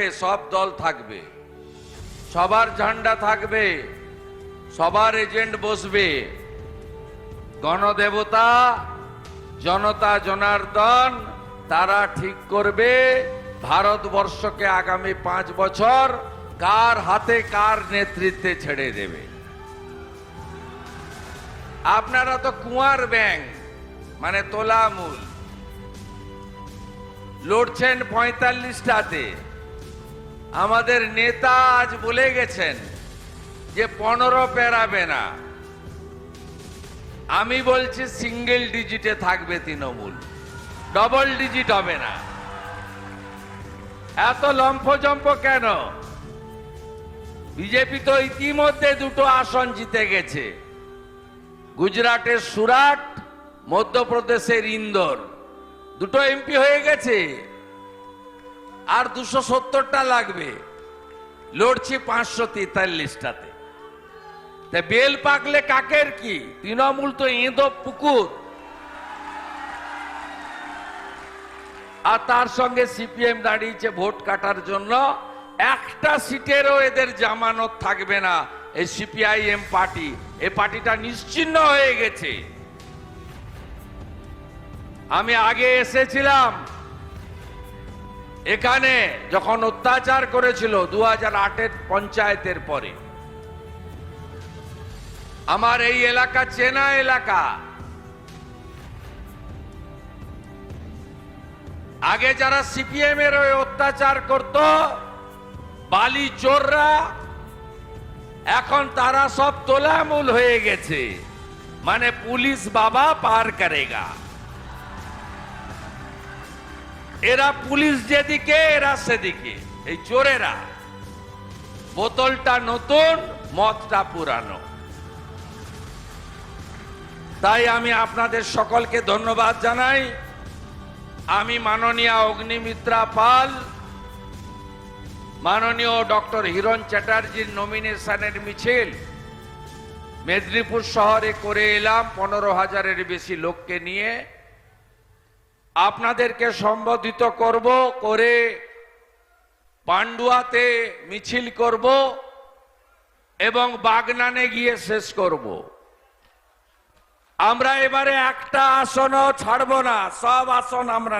থাকবে, সব দল থাকবে। সবার ঝান্ডা থাকবে, সবার এজেন্ট বসবে। গণদেবতা, জনতা জনার্দন, তারা ঠিক করবে, ভারতবর্ষকে আগামী পাঁচ বছর কার হাতে, কার নেতৃত্বে ছেড়ে দেবে। আপনারা তো কুয়ার ব্যাংক মানে তোলামূল লড়ছেন পঁয়তাল্লিশটাতে। আমাদের নেতা আজ বলে গেছেন যে পনেরো পেরাবে না। আমি বলছি সিঙ্গেল ডিজিটে থাকবে তৃণমূল। ডবল ডিজিট হবে না। এত লম্ফজম্প কেন? বিজেপি তো ইতিমধ্যে দুটো আসন জিতে গেছে। গুজরাটের সুরাট, মধ্যপ্রদেশের ইন্দোর। দুটো এমপি হয়ে গেছে। আর দুশো সত্তরটা লাগবে। লড়ছি পাঁচশো তেতাল্লিশটাতে। বেল পাকলে কাকের কি? তৃণমূল তো এঁদো পুকুর। আর তার সঙ্গে সিপিএম দাঁড়িয়েছে ভোট কাটার জন্য। একটা সিটেরও এদের জামানত থাকবে না এই সিপিআইএম পার্টি। এই পার্টিটা নিশ্চিন্ন হয়ে গেছে। আমি আগে এসেছিলাম। এখানে যখন অত্যাচার করেছিল দু হাজার আটের পঞ্চায়েতের পরে, আমার এই এলাকা চেনা এলাকা। আগে যারা সিপিএম এর ওই অত্যাচার করত, বালি চোররা, এখন তারা সব তোলামূল হয়ে গেছে। মানে পুলিশ বাবা পার করেগা। এরা পুলিশ যেদিকে, এরা সেদিকে। এই চোরেরা, বোতলটা নতুন, মদটা পুরানো। তাই আমি আপনাদের সকলকে ধন্যবাদ জানাই। আমি মাননীয় অগ্নিমিত্রা পাল, মাননীয় ডক্টর হিরণ চ্যাটার্জির নমিনেশনের মিছিল মেদিনীপুর শহরে করে এলাম। পনেরো হাজারের বেশি লোককে নিয়ে আপনাদেরকে সম্বোধিত করব, করে পান্ডুয়াতে মিছিল করব এবং বাগনানে গিয়ে শেষ করব। আমরা এবারে একটা আসনও ছাড়ব না, সব আসন আমরা